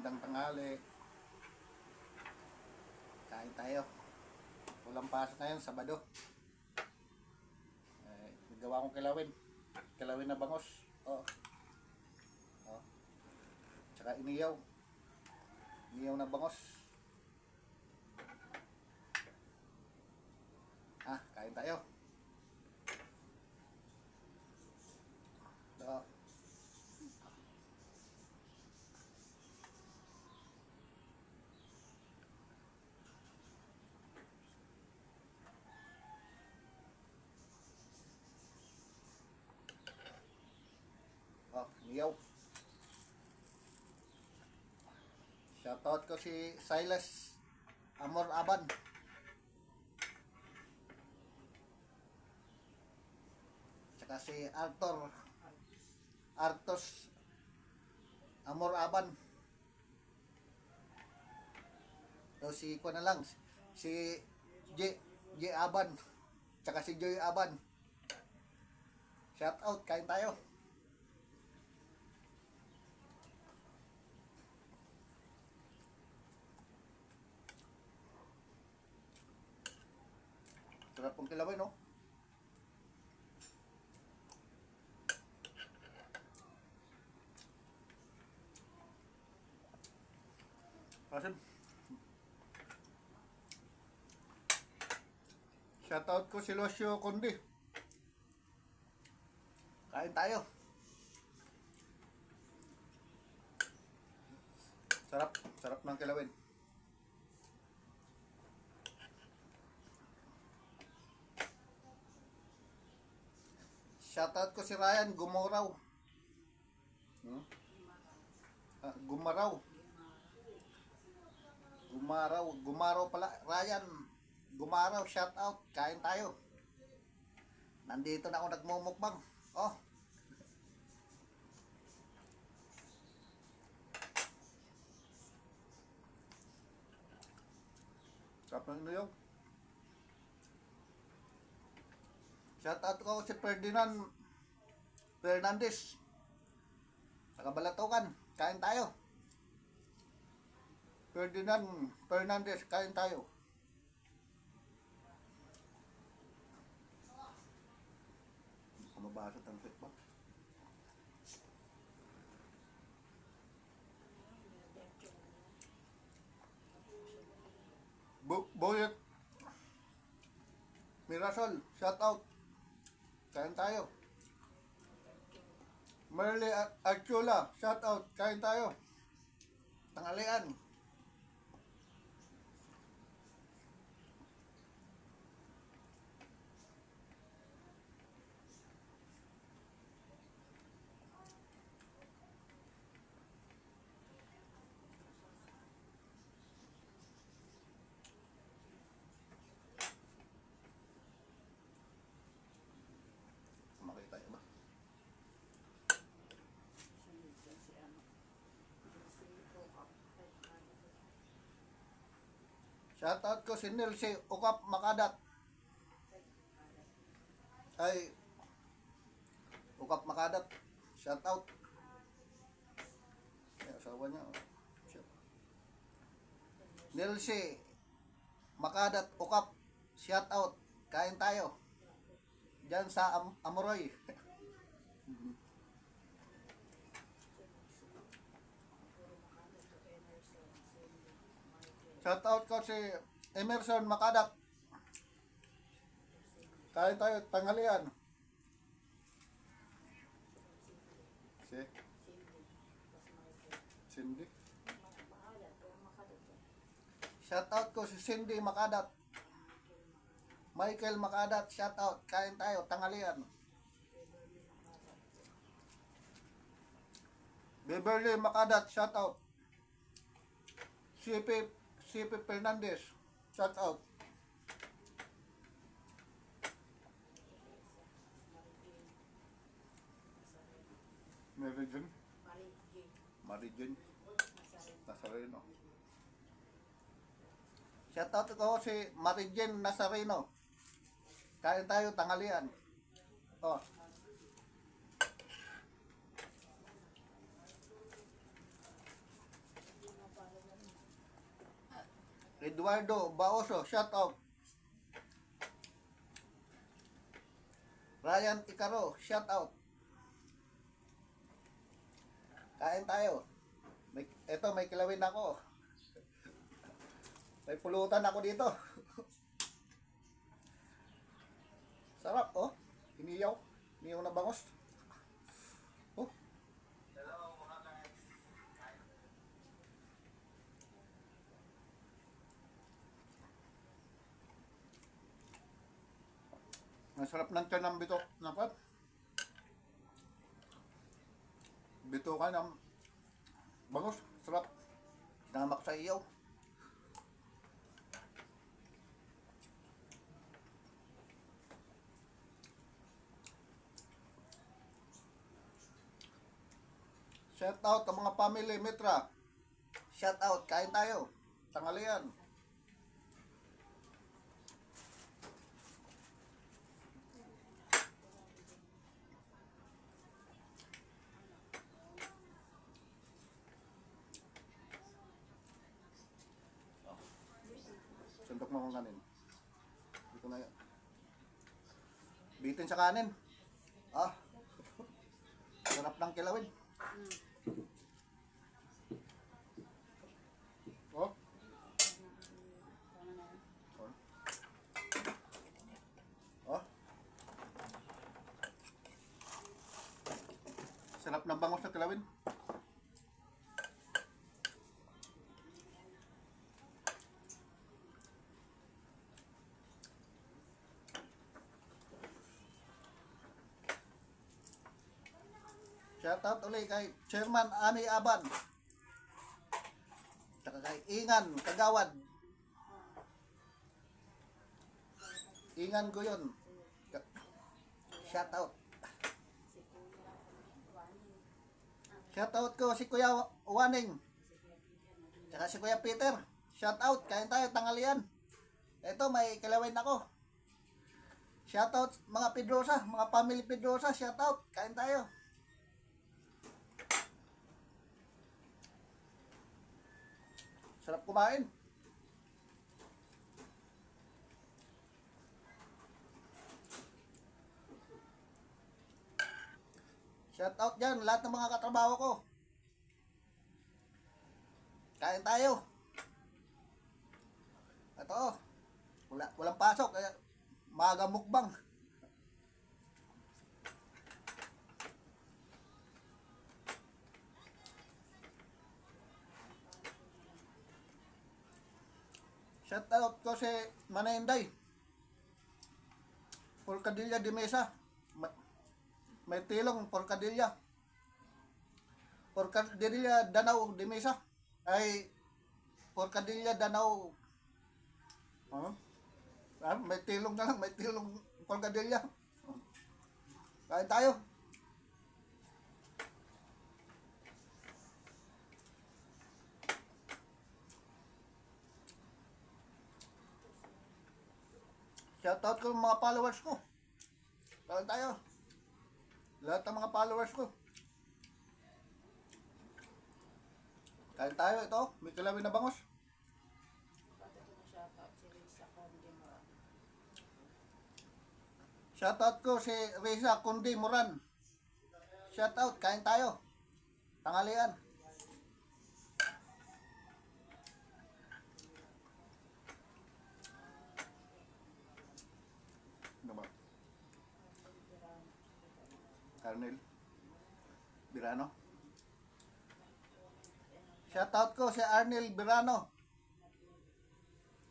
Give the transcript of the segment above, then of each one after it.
magandang tanghali. Kain tayo. Walang pasok ngayon, Sabado. Eh, nagawa kong kilawin. Kilawin na bangos. Oo. Oh. Tsaka iniyaw. Iniyaw na bangos. Ah, kain tayo. Oo. Oh, niyaw. Shoutout ko si Silas Amor Aban. Tsaka si Arthur Artos Amor Aban. So si ko na lang si J J Aban tsaka si Joy Aban. Shout out, kain tayo. Sarap pong kilawin, no? Asin. Shoutout ko si Lucio Condi. Kain tayo. Sarap. Sarap ng kilawin. Shoutout ko si Ryan Gumaraw. Hmm? Ah, gumaraw. Gumaraw. Gumaraw pala. Ryan. Gumaraw. Shoutout. Kain tayo. Nandito na ako nagmumukbang. Oh. Sarap ng ino yung. Shoutout ko si Ferdinand Fernandez. Nakabalatukan. Kain tayo. Ferdinand Fernandez, kain tayo. Mabasa ang ba? Bu Boyet Mirasol, shout out. Kain tayo. Merle Ar- Archula, shout out. Kain tayo. Tangalian. Makita tayo ba? Shoutout ko si Nilsi Ukap Makadat. Ay, Ukap Makadat. Shoutout. Ay, asawa niya. oh. Nilsi Makadat Ukap. Shoutout. Kain tayo. Diyan sa Am Amoroy. Shoutout ko si Emerson Makadat. Kain tayo, tanghalian. Si Cindy. Shoutout ko si Cindy Makadat. Michael Makadat, shoutout. Kain tayo, tanghalian. Beverly Makadat, shoutout. CP CP Fernandez, shout out. Jane, Mary Jane, Nazareno. Shout out ko si Mary Jane Nazareno. Kain tayo tanghalian. Oh. Eduardo Baoso, shout out. Ryan Icaro, shout out. Kain tayo. May, eto, may kilawin ako. May pulutan ako dito. Sarap, oh. Iniyaw. Iniyaw na bangos. Ang sarap ng tiyan ng bitok. Napat. Bito ka ng bangos. Sarap. Sinamak sa iyaw. Shout out ang mga family Mitra. Shout out, kain tayo. Tangalian. Sundok mo kong kanin. Dito na yan. Bitin sa kanin. Ah. Sarap ng kilawin. Oh. Oh. Sarap ng bangos na kilawin. Shoutout ulit kay Chairman Ani Aban. Saka kay Ingan Kagawad. Ingan ko yun. Shoutout. Shoutout ko si Kuya Waning. Saka si Kuya Peter. Shoutout. Kain tayo tangalian. Ito may kilawin ako. Shoutout mga Pedrosa, mga family Pedrosa, shoutout. Kain tayo. Sarap kumain. Shout out dyan, lahat ng mga katrabaho ko. Kain tayo. Ito. Wala, walang pasok. Kaya maaga mukbang. Shout out ko si Manenday. Porcadilla de Mesa. May, may tilong Porcadilla. Porcadilla Danau de Mesa. Ay Porcadilla Danau. Ano? Ah, may tilong na lang, may tilong Porcadilla. Kain tayo. Shoutout ko mga followers ko. Kain tayo. Lahat ng mga followers ko. Kain tayo ito. May kilawin na bangos. Shoutout ko si Reza Kundi Moran. Shoutout, kain tayo. Tangalian. Ano ba? Arnel Birano. Shoutout ko si Arnel Birano.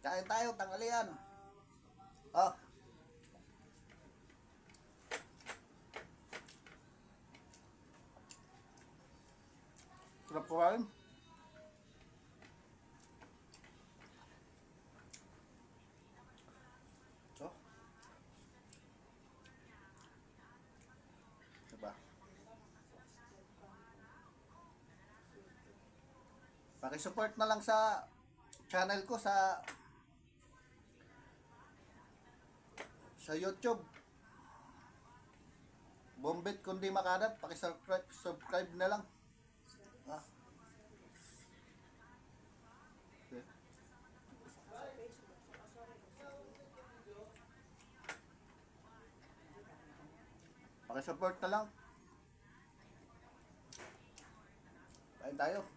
Kain tayo, tangalian. Oh. Sarap kumain. Pakisupport na lang sa channel ko sa sa YouTube. Bombit kundi makadat, paki-subscribe subscribe na lang. Ah. Okay. Paki-support na lang. Kain tayo.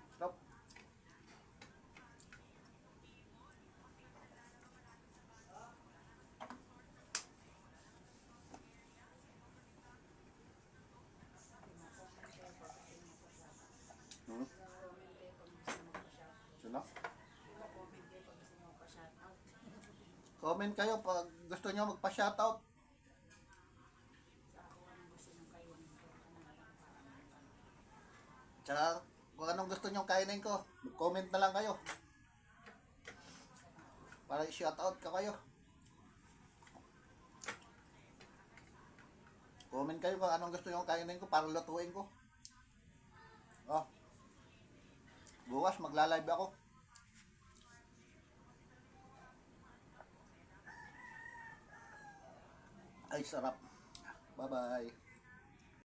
Sino? Comment kayo pag gusto nyo magpa-shoutout. Tsaka kung anong gusto nyo kainin ko, comment na lang kayo. Para i-shoutout ka kayo. Comment kayo kung anong gusto nyo kainin ko para lutuin ko. Oh. Bukas magla-live ako. Ay, sarap. Bye-bye.